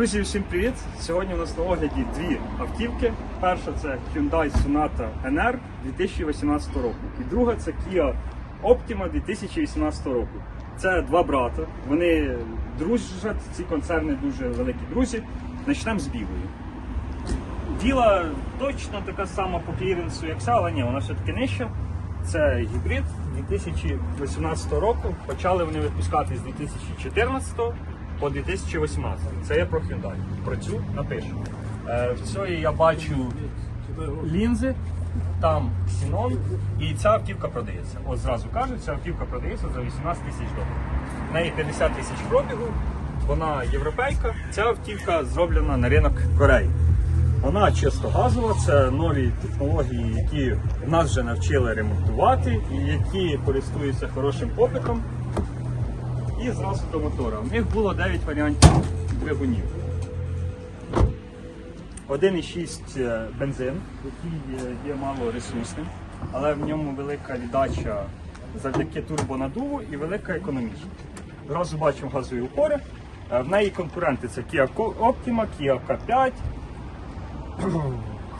Друзі, всім привіт! Сьогодні у нас на огляді дві автівки. Перша це Hyundai Sonata NR 2018 року. І друга це Kia Optima 2018 року. Це два брата. Вони дружать, ці концерни дуже великі друзі. Почнемо з білої. Біла точно така сама по кліренсу, як ця, але ні, вона все-таки нижча. Це гібрид 2018 року. Почали вони випускати з 2014 по 2018. Це я про Hyundai. Про цю напишу. Е, в цій я бачу лінзи, там Xenon, і ця автівка продається. От зразу кажу, ця автівка продається за 18 тисяч доларів. В неї 50 тисяч пробігу, вона європейка. Ця автівка зроблена на ринок Кореї. Вона чисто газова, це нові технології, які нас вже навчили ремонтувати і які користуються хорошим попитом. І зразу до мотора. У них було 9 варіантів двигунів. 1,6 е, бензин, який є, мало ресурсним, але в ньому велика віддача завдяки турбонадуву і велика економічність. Зразу бачимо газові упори. Е, В неї конкуренти це Kia Optima, Kia K5,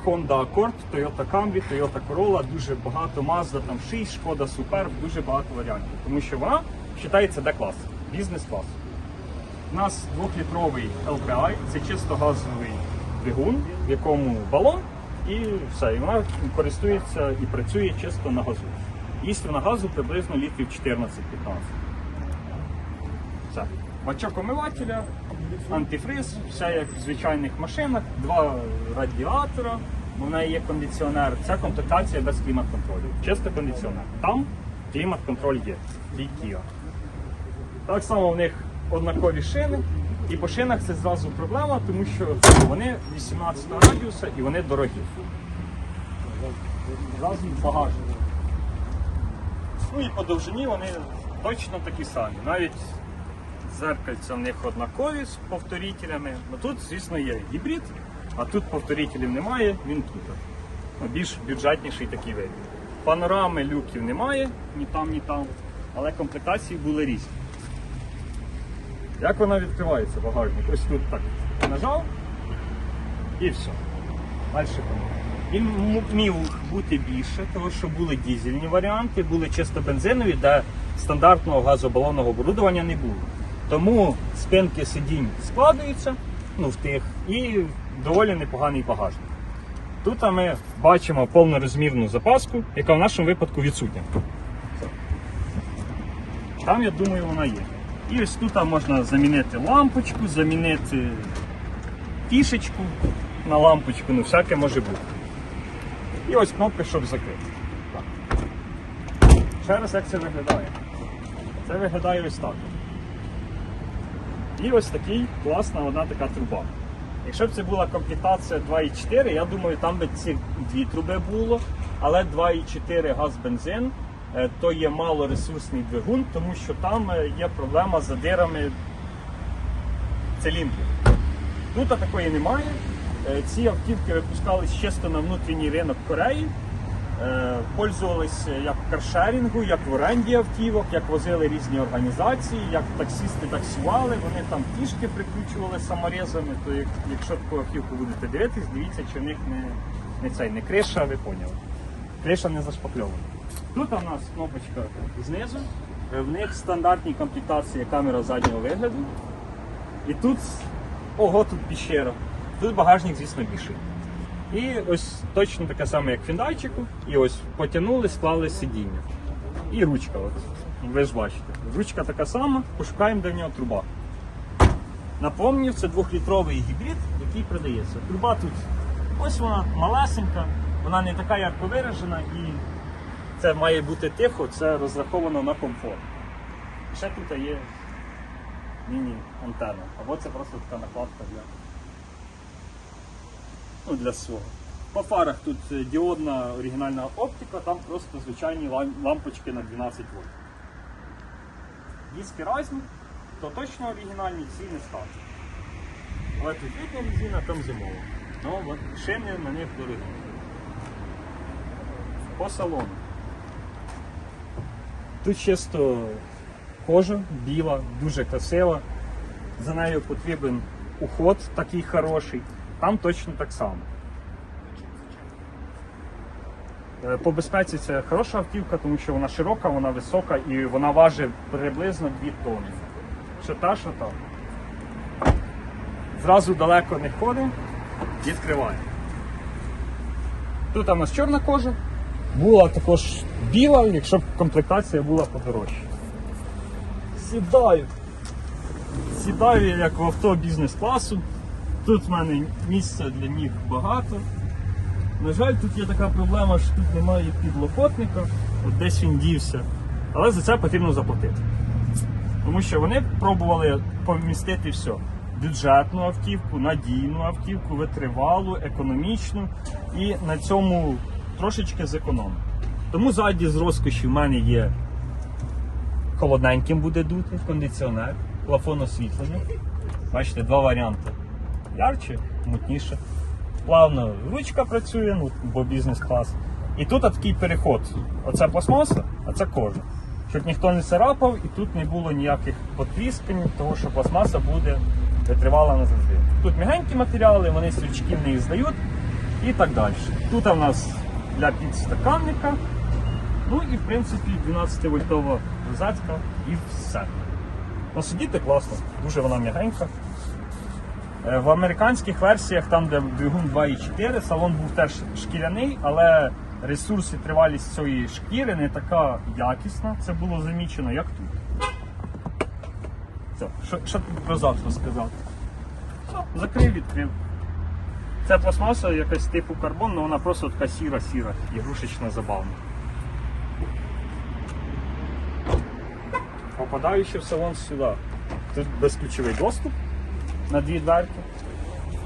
Honda Accord, Toyota Camry, Toyota Corolla, дуже багато Mazda, там 6, Шкода Superb, дуже багато варіантів. Тому що вона вважається D-клас, бізнес-клас. У нас двохлітровий LPI, це чисто газовий двигун, в якому балон, і все. І вона користується і працює чисто на газу. Їсть газу приблизно літрів 14-15. Все. Бачок омивателя, антифриз, все як в звичайних машинах, два радіатора, в неї є кондиціонер. Це комплектація без клімат-контролю. Чисто кондиціонер. Там клімат-контроль є. Kia. Так само в них однакові шини. І по шинах це зразу проблема, тому що вони 18 радіуса і вони дорогі. Зразу багажник. Ну і по довжині вони точно такі самі. Навіть зеркальця в них однакові з повторителями. Ну тут, звісно, є гібрид, а тут повторителів немає, він тут. Ну, Більш бюджетніший такий вибір. Панорами люків немає, ні там, ні там, але комплектації були різні. Як вона відкривається, багажник? Ось тут так нажав і все. Далі. Він міг бути більше, тому що були дізельні варіанти, були чисто бензинові, де стандартного газобалонного оборудування не було. Тому спинки сидінь складаються ну, в тих і доволі непоганий багажник. Тут ми бачимо повнорозмірну запаску, яка в нашому випадку відсутня. Там, я думаю, вона є. І ось тут можна замінити лампочку, замінити фішечку на лампочку, ну всяке може бути. І ось кнопка, щоб закрити. Ще раз як це виглядає. Це виглядає ось так. І ось такий класна одна така труба. Якщо б це була комплектація 2.4, я думаю, там би ці дві труби було, але 2.4 газ бензин то є малоресурсний двигун, тому що там е, є проблема з задирами циліндрів. Тут такої немає. Е, Ці автівки випускались чисто на внутрішній ринок Кореї. Е, Пользувалися як в каршерінгу, як в оренді автівок, як возили різні організації, як таксісти таксували, вони там фішки прикручували саморезами. То як- якщо таку автівку будете дивитись, дивіться, чи в них не, не цей не криша, ви поняли. Криша не зашпакльована. Тут у нас кнопочка знизу. Е, В них стандартній комплектації камера заднього вигляду. І тут, ого, тут піщера. Тут багажник, звісно, більший. І ось точно таке саме, як в фіндайчику. І ось потягнули, склали сидіння. І ручка. От. Ви ж бачите. Ручка така сама, пошукаємо, де в нього труба. Напомню, це двохлітровий гібрид, який продається. Труба тут ось вона малесенька, вона не така ярко виражена і це має бути тихо, це розраховано на комфорт. І Ще тут є міні-антенна. Або це просто така накладка для ну, для свого. По фарах тут е, діодна оригінальна оптика, там просто звичайні лампочки на 12 вольт. Диски різні, то точно оригінальні, ці не ставлю. Але тут літня резина, там зимова. Ну, от шини на них дорогі. По салону. Тут чисто кожа біла, дуже красива. За нею потрібен уход такий хороший, там точно так само. Е, По безпеці це хороша автівка, тому що вона широка, вона висока і вона важить приблизно 2 тонни. Що та, що та. Зразу далеко не ходимо, відкриваємо. Тут у нас чорна кожа, була також біла, якщо б комплектація була подорожча. Сідаю. Сідаю я як в авто бізнес-класу. Тут в мене місця для ніг багато. На жаль, тут є така проблема, що тут немає підлокотника, от десь він дівся. Але за це потрібно заплатити. Тому що вони пробували помістити все. Бюджетну автівку, надійну автівку, витривалу, економічну і на цьому трошечки зекономити. Тому ззаді з розкоші в мене є холодненьким буде дути, кондиціонер, плафон освітлення. Бачите, два варіанти. Ярче, мутніше. Плавно ручка працює, ну, бо бізнес-клас. І тут такий переход. Оце пластмаса, а це кожа. Щоб ніхто не царапав і тут не було ніяких потріскань, тому що пластмаса буде витривала назавжди. Тут м'ягенькі матеріали, вони стрічки не здають і так далі. Тут у нас для підстаканника, ну і в принципі 12 вольтова розетка і все. Ну, сидіти класно, дуже вона м'ягенька. Е, В американських версіях, там де двигун 2.4, салон був теж шкіряний, але ресурс і тривалість цієї шкіри не така якісна, це було замічено, як тут. Все, що, що тут про завтра сказати? Все, закрив, відкрив. Це пластмаса якась типу карбон, але вона просто така сіра-сіра, ігрушечна забавна. Попадаючи в салон сюди. Тут безключовий доступ на дві дверки.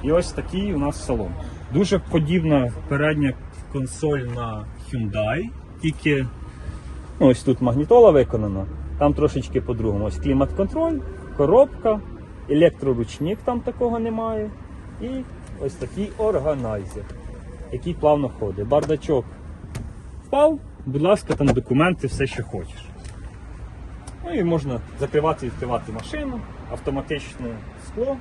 І ось такий у нас салон. Дуже подібна передня консоль на Hyundai, тільки ну, ось тут магнітола виконана, там трошечки по-другому. Ось клімат-контроль, коробка, електроручник там такого немає. І ось такий органайзер, який плавно ходить. Бардачок впав, будь ласка, там документи, все, що хочеш. Ну і можна закривати і відкривати машину, автоматичне скло.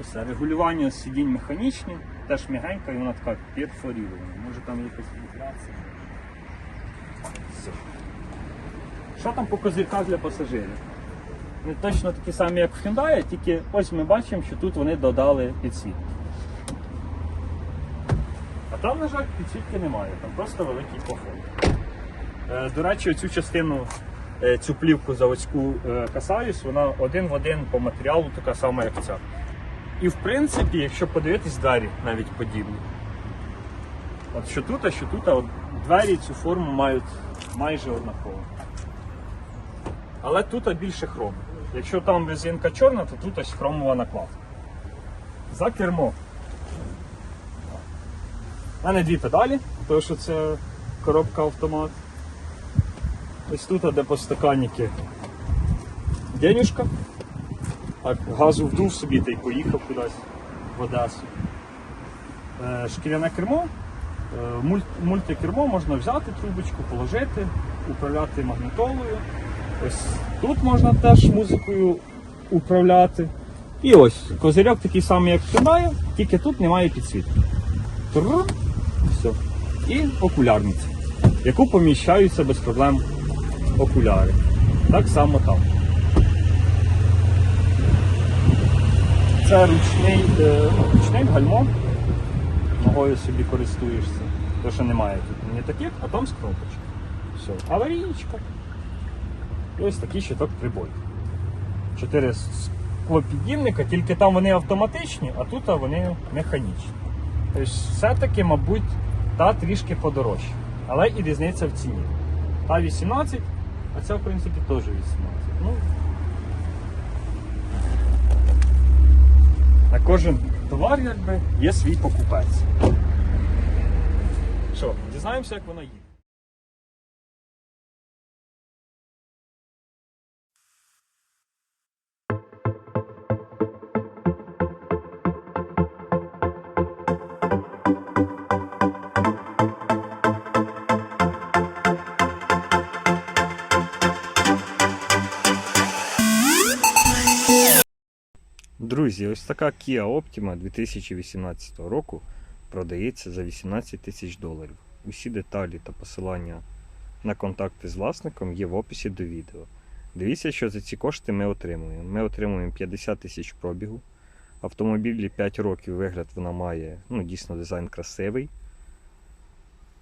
Все. Регулювання сидінь механічні, теж м'ягенька і вона така перфорірована. Може там якась вібрація. Все. Що там по козирках для пасажирів? Вони точно такі самі, як в Hyundai, тільки ось ми бачимо, що тут вони додали підсвітку. А там, на жаль, підсвітки немає, там просто великий поход. Е, До речі, цю частину, е, цю плівку заводську е, касаюсь, вона один в один по матеріалу така сама, як ця. І в принципі, якщо подивитись двері навіть подібні. От що тут, а що тут, а от двері цю форму мають майже однаково. Але тут більше хрому. Якщо там резинка чорна, то тут ось хромова накладка. За кермо. У мене дві педалі, тому що це коробка автомат. Ось тут, де постаканники денюшка. Так, газу вдув собі та й поїхав кудись в Одесу. Е, Шкіряне кермо. Е, Мультикермо можна взяти трубочку, положити, управляти магнітолою. Ось тут можна теж музикою управляти. І ось козирьок такий самий, як Hyundai, тільки тут немає підсвітки. Тррр, Все. І окулярниця, яку поміщаються без проблем окуляри. Так само там. Це ручний, е, ручний гальмо. Ногою собі користуєшся. То, що немає тут не таких, а там з кнопочок. Все. Аварійка. І ось такий щиток прибой. Чотири склопідйомника, тільки там вони автоматичні, а тут вони механічні. Тобто все-таки, мабуть, та трішки подорожча. Але і різниця в ціні. Та 18, а ця, в принципі, теж 18. Ну, на кожен товар якби є свій покупець. Що, дізнаємося, як вона їде. Друзі, ось така Kia Optima 2018 року продається за 18 тисяч доларів. Усі деталі та посилання на контакти з власником є в описі до відео. Дивіться, що за ці кошти ми отримуємо. Ми отримуємо 50 тисяч пробігу. Автомобілі 5 років вигляд вона має, ну дійсно дизайн красивий.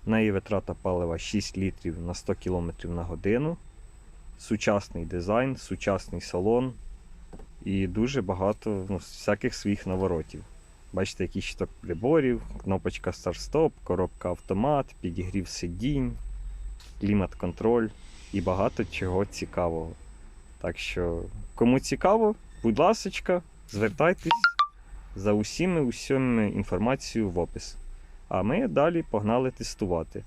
Неї витрата палива 6 літрів на 100 км на годину. Сучасний дизайн, сучасний салон і дуже багато ну, всяких своїх наворотів. Бачите, який щиток приборів, кнопочка старт-стоп, коробка автомат, підігрів сидінь, клімат-контроль і багато чого цікавого. Так що, кому цікаво, будь ласочка, звертайтесь за усіми усіми інформацією в опис. А ми далі погнали тестувати.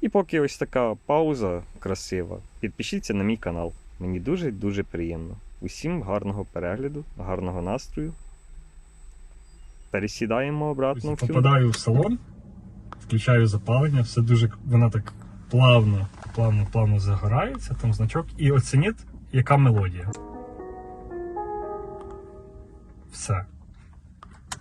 І поки ось така пауза красива, підпишіться на мій канал. Мені дуже-дуже приємно. Усім гарного перегляду, гарного настрою. Пересідаємо обратно в Hyundai. Попадаю в салон, включаю запалення, все дуже вона так плавно, плавно, плавно загорається, там значок. І оцініть, яка мелодія. Все.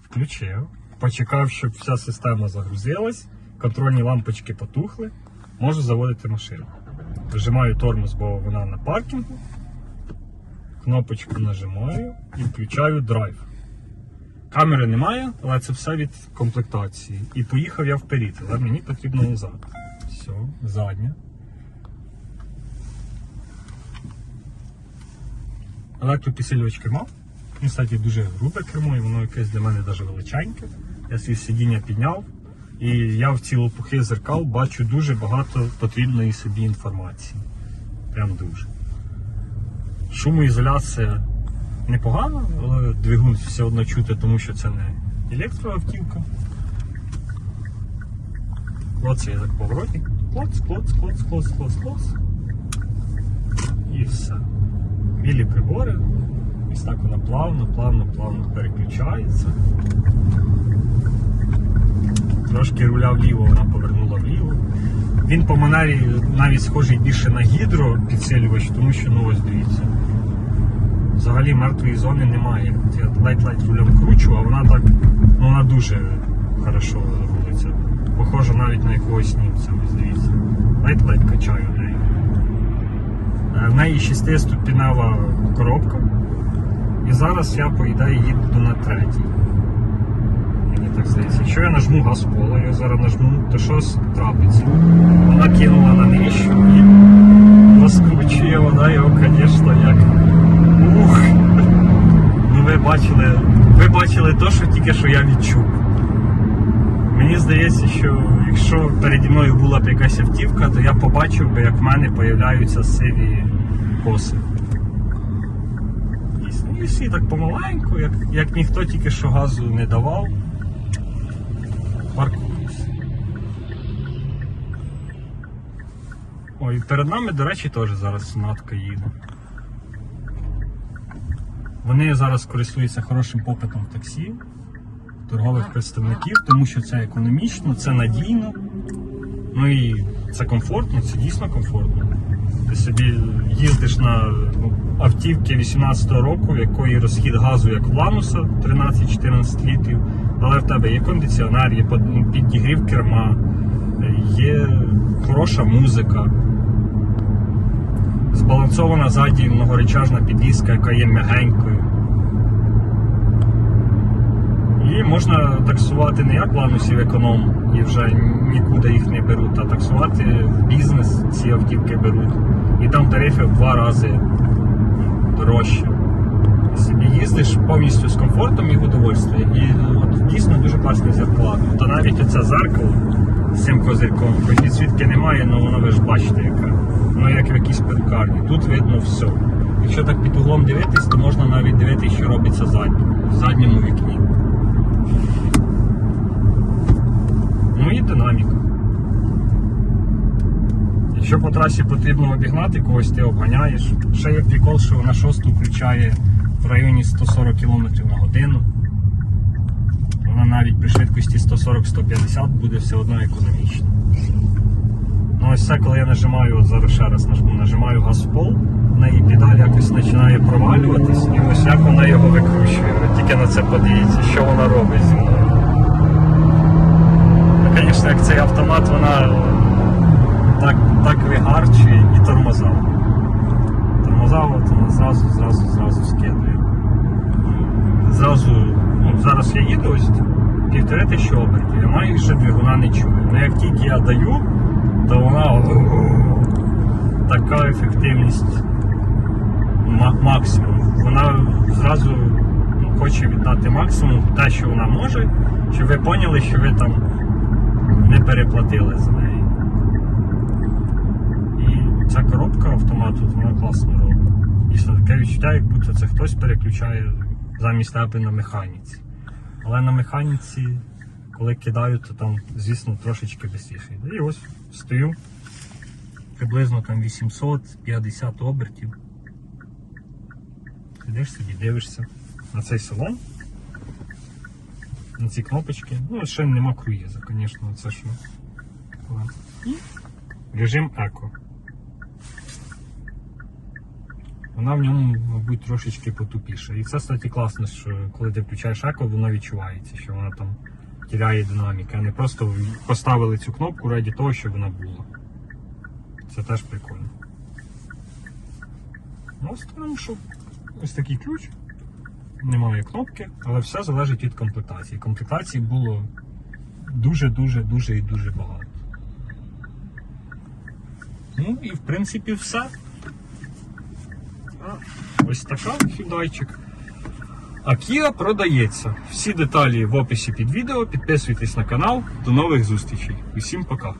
Включив. Почекав, щоб вся система загрузилась, контрольні лампочки потухли. Можу заводити машину. Вижимаю тормоз, бо вона на паркінгу. Кнопочку нажимаю і включаю драйв. Камери немає, але це все від комплектації. І поїхав я вперед, але мені потрібно назад. Все, задня. Електропідсилювач керма. Він, кстати, дуже грубе кермо, і воно якесь для мене навіть величеньке. Я свій сидіння підняв, і я в ці лопухи зеркал бачу дуже багато потрібної собі інформації. Прям дуже. Шумоізоляція непогана, але двигун все одно чути, тому що це не електроавтівка. Оце я так поворотник. Клоц, клоц, клоц, клоц, клоц, клоц. І все. Білі прибори. Ось так вона плавно, плавно, плавно переключається. Трошки руля вліво, вона повернула. Він по манері навіть схожий більше на гідро підсилювач, тому що, ну ось дивіться. Взагалі мертвої зони немає. Я ледь-ледь рулем кручу, а вона так, ну вона дуже хорошо рулиться. Похоже навіть на якогось німця, ось дивіться. Ледь-ледь качаю нею. Е, В неї шестиступінева коробка. І зараз я, по ідеї, їду на третій. Так здається. Якщо я нажму газ в поле, я зараз нажму, то щось трапиться. Вона кинула на нижчу і розкручує вона його, звісно, як. Ух! Ну ви бачили, ви бачили те, що тільки що я відчув. Мені здається, що якщо переді мною була б якась автівка, то я побачив би, як в мене появляються сиві коси. Дійсно, і всі так помаленьку, як, як ніхто тільки що газу не давав. Паркуюсь. Ой, перед нами, до речі, теж зараз сонатка їде. Вони зараз користуються хорошим попитом в таксі, торгових представників, тому що це економічно, це надійно, ну і це комфортно, це дійсно комфортно. Ти собі їздиш на ну, автівки 18-го року, в якої розхід газу як Лануса 13-14 літрів, але в тебе є кондиціонер, є підігрів керма, є хороша музика. Збалансована ззаді многоречажна підвізка, яка є м'ягенькою. І можна таксувати не як ланусів економ і вже нікуди їх не беруть, а таксувати в бізнес ці автівки беруть. І там тарифи в два рази дорожче. Їздиш повністю з комфортом і в удовольствие. І от дійсно дуже класний зеркала. То навіть оце зеркало з цим козирком, хоч підсвітки немає, але воно ви ж бачите яке. Воно як в якійсь перукарні. Тут видно все. Якщо так під углом дивитись, то можна навіть дивитися, що робиться заднім, в задньому вікні. Ну і динаміка. Якщо по трасі потрібно обігнати когось, ти обганяєш. Ще є прикол, що вона шосту включає в районі 140 км на годину. Вона навіть при швидкості 140-150 буде все одно економічно. Ну ось це, коли я нажимаю, от зараз ще раз нажму, нажимаю газ в пол, в неї педаль якось починає провалюватись, і ось як вона його викручує. Ви тільки на це подивіться, що вона робить зі мною. Ну, звісно, як цей автомат, вона так, вигарчує і тормоза. Тормоза от зразу, зразу, зразу скидує. Зразу, ну, зараз я їду ось півтори тисячі обертів, я маю ще двигуна не чую. Ну як тільки я даю, то вона така ефективність максимум. Вона зразу ну, хоче віддати максимум те, що вона може, щоб ви поняли, що ви там не переплатили за неї. Ця коробка автомату вона класно робить. Що таке відчуття, як будто це хтось переключає замість тебе на механіці. Але на механіці, коли кидаю, то там, звісно, трошечки швидше. І ось стою приблизно там 850 обертів. Сидиш собі, дивишся на цей салон, на ці кнопочки. Ну, ще нема круїза, звісно, це що. І режим еко. Вона в ньому, мабуть, трошечки потупіша. І це, кстати, класно, що коли ти включаєш еко, воно відчувається, що вона там тіряє динаміки, а не просто поставили цю кнопку раді того, щоб вона була. Це теж прикольно. Ну, ставимо, що ось такий ключ. Немає кнопки, але все залежить від комплектації. Комплектацій було дуже-дуже дуже і дуже багато. Ну і в принципі все. Ось така хідайчик. А Kia продається. Всі деталі в описі під відео. Підписуйтесь на канал. До нових зустрічей. Усім пока.